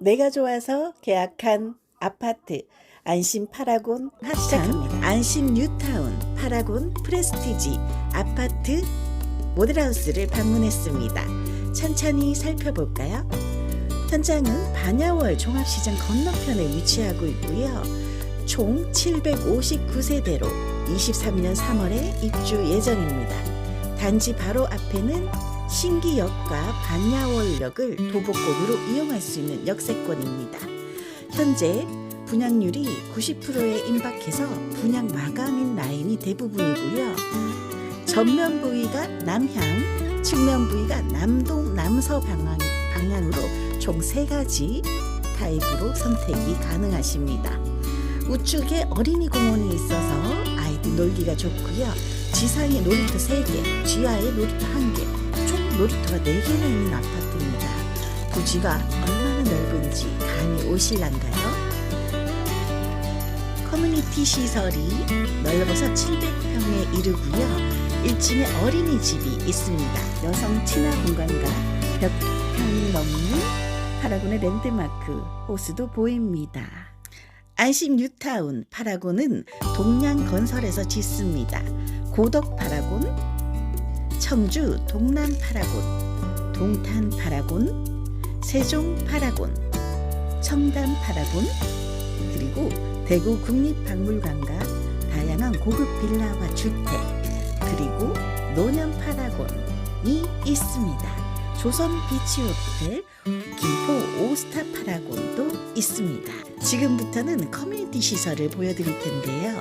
내가 좋아서 계약한 아파트 안심 파라곤 시작합니다. 안심 뉴타운 파라곤 프레스티지 아파트 모델하우스를 방문했습니다. 천천히 살펴볼까요? 현장은 반야월 종합시장 건너편에 위치하고 있고요. 총 759세대로 23년 3월에 입주 예정입니다. 단지 바로 앞에는 신기역과 반야월역을 도보권으로 이용할 수 있는 역세권입니다. 현재 분양률이 90%에 임박해서 분양 마감인 라인이 대부분이고요. 전면 부위가 남향, 측면 부위가 남동, 남서 방향, 방향으로 총세 가지 타입으로 선택이 가능하십니다. 우측에 어린이 공원이 있어서 아이들 놀기가 좋고요. 지상에 놀이터 3개, 지하에 놀이터 1개, 총 놀이터가 4개나 있는 아파트입니다. 부지가 얼마나 넓은지 감이 오실란가요? 커뮤니티 시설이 넓어서 700평에 이르고요. 1층에 어린이집이 있습니다. 여성 친화 공간과 몇 평이 넘는 파라곤의 랜드마크 호수도 보입니다. 안심 뉴타운 파라곤은 동양 건설에서 짓습니다. 고덕 파라곤, 청주 동남 파라곤, 동탄 파라곤, 세종 파라곤, 청담 파라곤, 그리고 대구 국립박물관과 다양한 고급 빌라와 주택, 그리고 노년 파라곤이 있습니다. 조선 비치 호텔, 김포 오스타 파라곤도 있습니다. 지금부터는 커뮤니티 시설을 보여드릴 텐데요.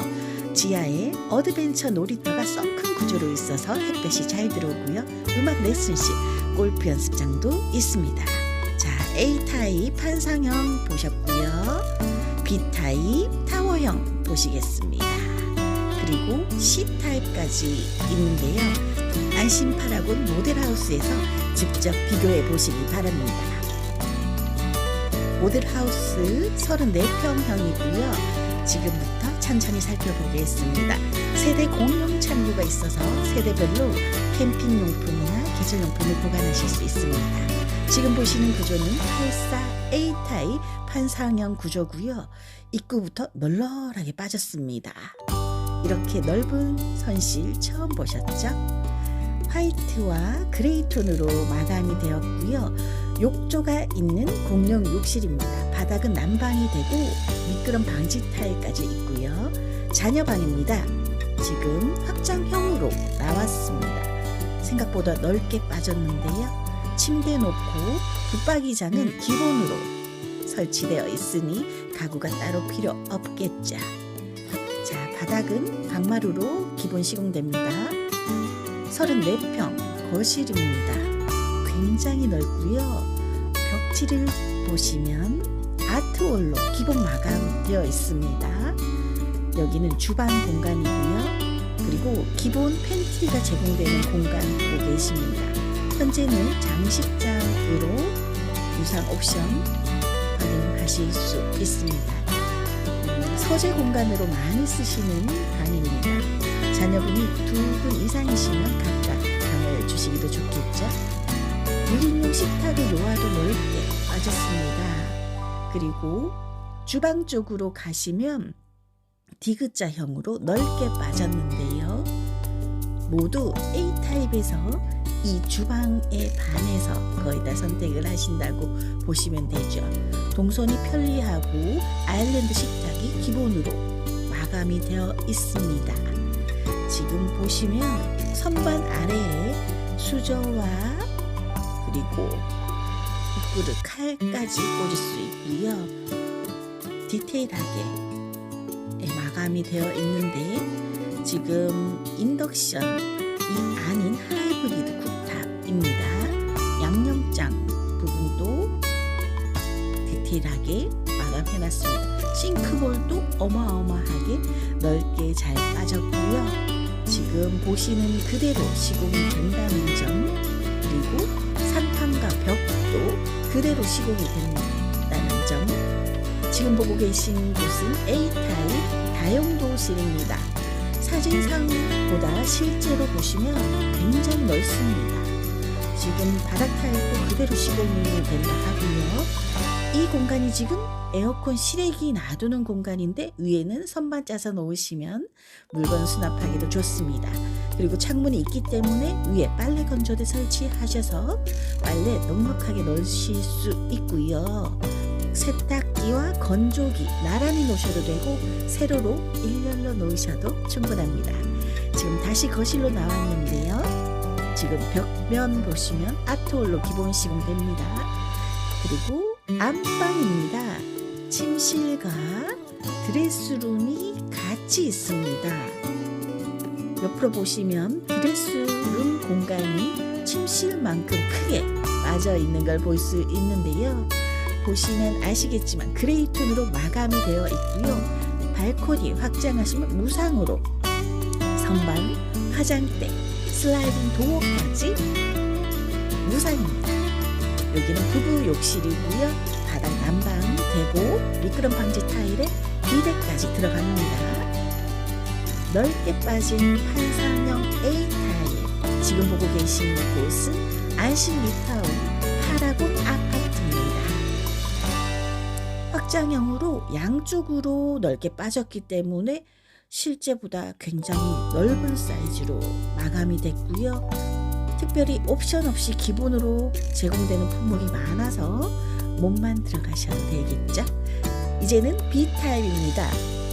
지하에 어드벤처 놀이터가 썬큰 구조로 있어서 햇볕이 잘 들어오고요. 음악 레슨실, 골프 연습장도 있습니다. 자, A타입 판상형 보셨고요. B타입 타워형 보시겠습니다. 그리고 C타입까지 있는데요. 안심 파라곤 모델하우스에서 직접 비교해 보시기 바랍니다. 모델하우스 34평형이고요. 지금부터 천천히 살펴보겠습니다. 세대 공용 창구가 있어서 세대별로 캠핑 용품이나 계절 용품을 보관하실 수 있습니다. 지금 보시는 구조는 84A 타입 판상형 구조고요. 입구부터 널널하게 빠졌습니다. 이렇게 넓은 선실 처음 보셨죠? 화이트와 그레이 톤으로 마감이 되었고요. 욕조가 있는 공용 욕실입니다. 바닥은 난방이 되고 미끄럼 방지 타일까지 있고요. 자녀방입니다. 지금 확장형으로 나왔습니다. 생각보다 넓게 빠졌는데요. 침대 놓고 붙박이장은 기본으로 설치되어 있으니 가구가 따로 필요 없겠죠. 자, 바닥은 강마루로 기본 시공됩니다. 34평 거실입니다. 굉장히 넓고요. 벽지를 보시면 아트월로 기본 마감되어 있습니다. 여기는 주방 공간이고요. 그리고 기본 팬트리가 제공되는 공간 보고 계십니다. 현재는 장식장으로 유상 옵션 확인하실 수 있습니다. 음, 서재 공간으로 많이 쓰시는 방입니다. 자녀분이 두 분 이상이시면 각각 방을 주시기도 좋겠죠. 1인용 식탁을 놓아도 넓게 빠졌습니다. 그리고 주방 쪽으로 가시면 디귿자형으로 넓게 빠졌는데요. 모두 A타입에서 이 주방에 반해서 거의 다 선택을 하신다고 보시면 되죠. 동선이 편리하고 아일랜드 식탁이 기본으로 마감이 되어 있습니다. 지금 보시면 선반 아래에 수저와 그리고 국그릇 칼까지 꽂을 수 있고요. 디테일하게 예, 마감이 되어 있는데 지금 인덕션이 아닌 하이브리드 쿡탑입니다. 양념장 부분도 디테일하게 마감해놨습니다. 싱크볼도 어마어마하게 넓게 잘 빠졌고요. 지금 보시는 그대로 시공이 된다는 점 그리고 상판과 벽도 그대로 시공이 된다는 점 지금 보고 계신 곳은 A타입 다용도실입니다. 사진상보다 실제로 보시면 굉장히 넓습니다. 지금 바닥 타일도 그대로 시공이 된다 하고요. 이 공간이 지금 에어컨 실외기 놔두는 공간인데 위에는 선반 짜서 놓으시면 물건 수납하기도 좋습니다. 그리고 창문이 있기 때문에 위에 빨래 건조대 설치하셔서 빨래 넉넉하게 넣으실 수 있고요. 세탁기와 건조기 나란히 놓으셔도 되고 세로로 일렬로 놓으셔도 충분합니다. 지금 다시 거실로 나왔는데요. 지금 벽면 보시면 아트홀로 기본 시공됩니다. 그리고 안방입니다. 침실과 드레스룸이 같이 있습니다. 옆으로 보시면 드레스룸 공간이 침실만큼 크게 빠져 있는 걸 볼 수 있는데요. 보시면 아시겠지만 그레이 톤으로 마감이 되어 있고요. 발코니 확장하시면 무상으로 선반, 화장대, 슬라이딩 도어까지 무상입니다. 여기는 부부 욕실이고요. 바닥 난방 되고 미끄럼 방지 타일에 비데까지 들어갑니다. 넓게 빠진 판상형 A 타일. 지금 보고 계신 곳은 안심 리타운 파라곤 아파트입니다. 확장형으로 양쪽으로 넓게 빠졌기 때문에 실제보다 굉장히 넓은 사이즈로 마감이 됐고요. 특별히 옵션 없이 기본으로 제공되는 품목이 많아서 몸만 들어가셔도 되겠죠. 이제는 B타입입니다.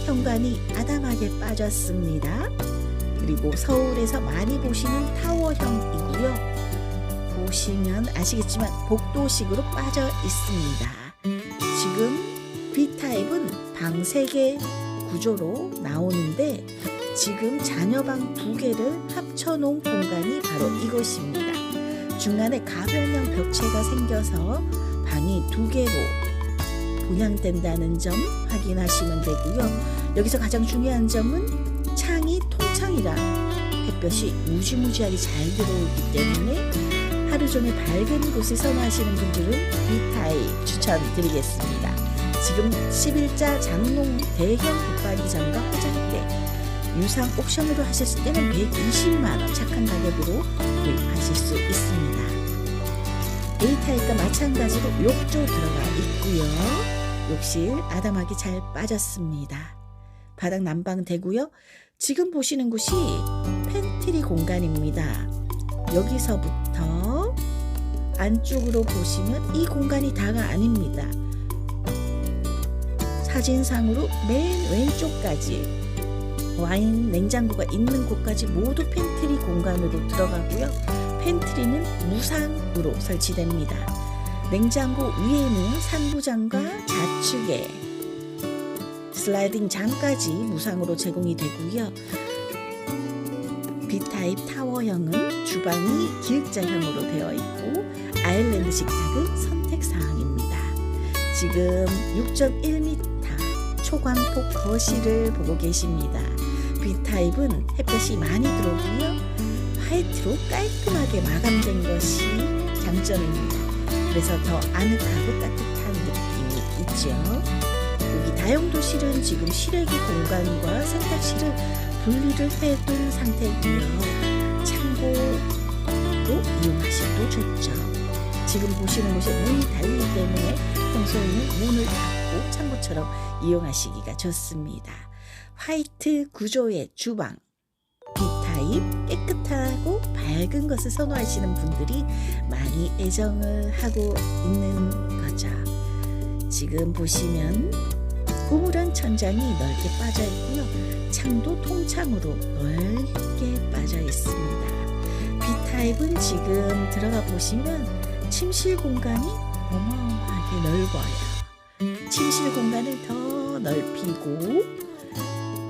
현관이 아담하게 빠졌습니다. 그리고 서울에서 많이 보시는 타워형이고요. 보시면 아시겠지만 복도식으로 빠져 있습니다. 지금 B타입은 방 3개 구조로 나오는데 지금 자녀방 두 개를 합쳐놓은 공간이 바로 이곳입니다. 중간에 가변형 벽체가 생겨서 방이 두 개로 분양된다는 점 확인하시면 되고요. 여기서 가장 중요한 점은 창이 통창이라 햇볕이 무지무지하게 잘 들어오기 때문에 하루 종일 밝은 곳을 선호하시는 분들은 B타입 추천드리겠습니다. 지금 11자 장롱 대형 붙박이장과 화장대 유상 옵션으로 하셨을 때는 120만원 착한 가격으로 구입하실 수 있습니다. A타입과 마찬가지로 욕조 들어가 있고요. 욕실 아담하게 잘 빠졌습니다. 바닥 난방 되고요. 지금 보시는 곳이 팬트리 공간입니다. 여기서부터 안쪽으로 보시면 이 공간이 다가 아닙니다. 사진상으로 맨 왼쪽까지 와인 냉장고가 있는 곳까지 모두 팬트리 공간으로 들어가고요. 팬트리는 무상으로 설치됩니다. 냉장고 위에는 상부장과 좌측에 슬라이딩 장까지 무상으로 제공이 되고요. B타입 타워형은 주방이 기역자형으로 되어 있고 아일랜드 식탁은 선택 사항입니다. 지금 6.1m 초광폭 거실을 보고 계십니다. B타입은 햇볕이 많이 들어오고요. 화이트로 깔끔하게 마감된 것이 장점입니다. 그래서 더 아늑하고 따뜻한 느낌이 있죠. 여기 다용도실은 지금 실외기 공간과 세탁실을 분리를 해둔 상태이고요. 창고로 이용하셔도 좋죠. 지금 보시는 곳에 문이 달리기 때문에 평소에는 문을 닫고 창고처럼 이용하시기가 좋습니다. 화이트 구조의 주방 B타입 깨끗하고 밝은 것을 선호하시는 분들이 많이 애정을 하고 있는 거죠. 지금 보시면 우물한 천장이 넓게 빠져 있고요. 창도 통창으로 넓게 빠져 있습니다. B타입은 지금 들어가 보시면 침실 공간이 어마어마 하게 넓어요. 침실 공간을 더 넓히고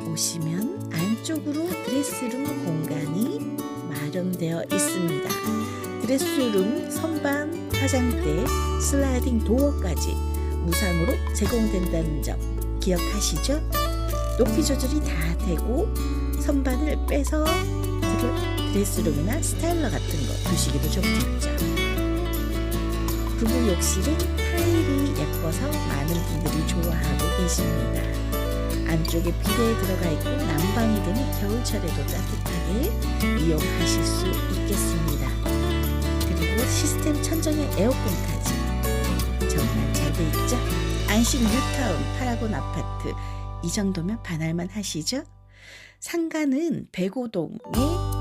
보시면 안쪽으로 드레스룸 공간이 마련되어 있습니다. 드레스룸 선반, 화장대, 슬라이딩 도어까지 무상으로 제공된다는 점 기억하시죠? 높이 조절이 다 되고 선반을 빼서 드레스룸이나 스타일러 같은 거 두시기도 좋겠죠. 부부 욕실은 타일이 예뻐서 많은 분들이 좋아하고 계십니다. 안쪽에 비대에 들어가 있고 난방이 되니 겨울철에도 따뜻하게 이용하실 수 있겠습니다. 그리고 시스템 천정에 에어컨까지 정말 잘 돼 있죠? 안심 뉴타운 파라곤 아파트 이 정도면 반할만 하시죠? 상가는 백오동에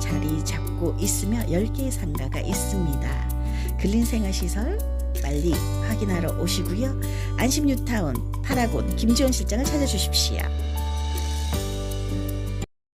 자리 잡고 있으며 10개의 상가가 있습니다. 근린생활시설 빨리 확인하러 오시고요. 안심 뉴타운 파라곤 김지원 실장을 찾아주십시오.